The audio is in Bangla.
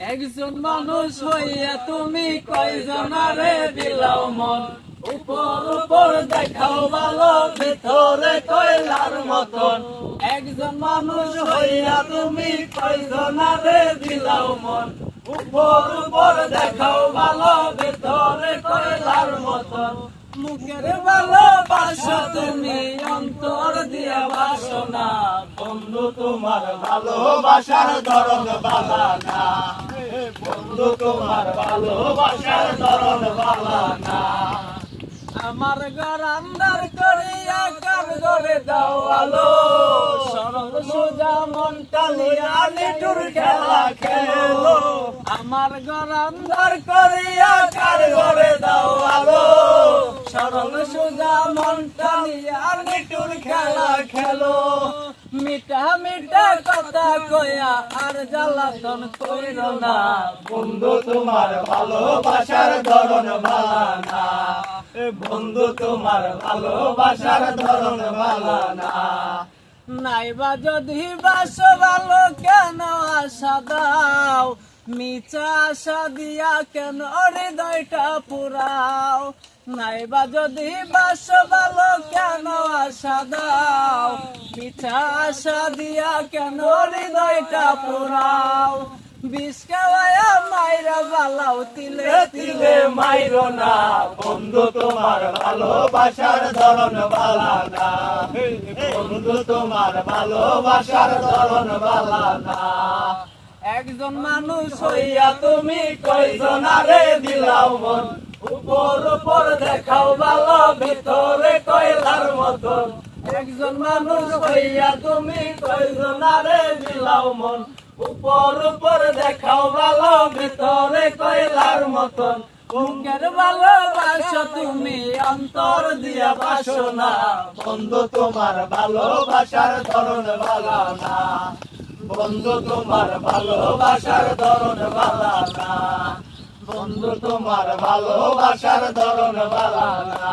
একজন মানুষ হইয়া তুমি কয়জনারে দিলাও মন? উপর উপর দেখাও ভালো, ভেতরে কয়লার মতন। একজন মানুষ হইয়া তুমি কয়জনারে দিলাও মন? উপর উপর দেখাও ভালো, ভেতরে কয়লার মতন। মুখের ভালোবাসা তুমি, অন্তর দিয়া বাসনা। বন্ধু, তোমার ভালোবাসার ধরন বালানা। বন্ধু, তোমার ভালোবাসার ধরন বালানা আমার ঘর আন্দার করিয়া কার ঘরে দাও আলো। সরল সোজা মন টালিয়া লিটুর খেলা খেলো। আমার ঘর আন্দার করিয়া কার ঘরে আলো। সরল সোজা মন টালিয়া লিটুর খেলা খেলো। মিঠা মিঠা কথা কয়া আর জ্বালাতন কইর না। বন্ধু তোমার ভালোবাসার ধরন বালানা এ বন্ধু তোমার ভালোবাসার ধরন বালানা নাইবা যদি বাস ভালো কেন আশা দাও? মিছা আশা দিয়া কেন হৃদয়টা পুরাও? নাইবা যদি বাস ভালো কেন আশা দাও? মিছা আশা দিয়া কেন হৃদয়টা পুরাও বিষ মাইরা বালাও তিলে তিলে না। বন্ধু, তোমার ভালোবাসার ধরন বালানা বন্ধু, তোমার ভালোবাসার ধরন বালানা একজন মানুষ হইয়া তুমি কয়জন আরে দিলাও মন? উপর উপর দেখাও ভালো ভিতরে। একজন মানুষ হইয়া তুমি কয়জন আরে দিলাও মন। উপর উপর দেখাও ভালো, ভিতরে কয়লার মতন। ভালোবাসা তুমি, অন্তর দিয়া বাসো বন্ধু, তোমার ভালোবাসার ধরন ভালো না। বন্ধু, তোমার ভালোবাসার ধরন ভালো না। বন্ধু, তোমার ভালোবাসার ধরন ভালো না।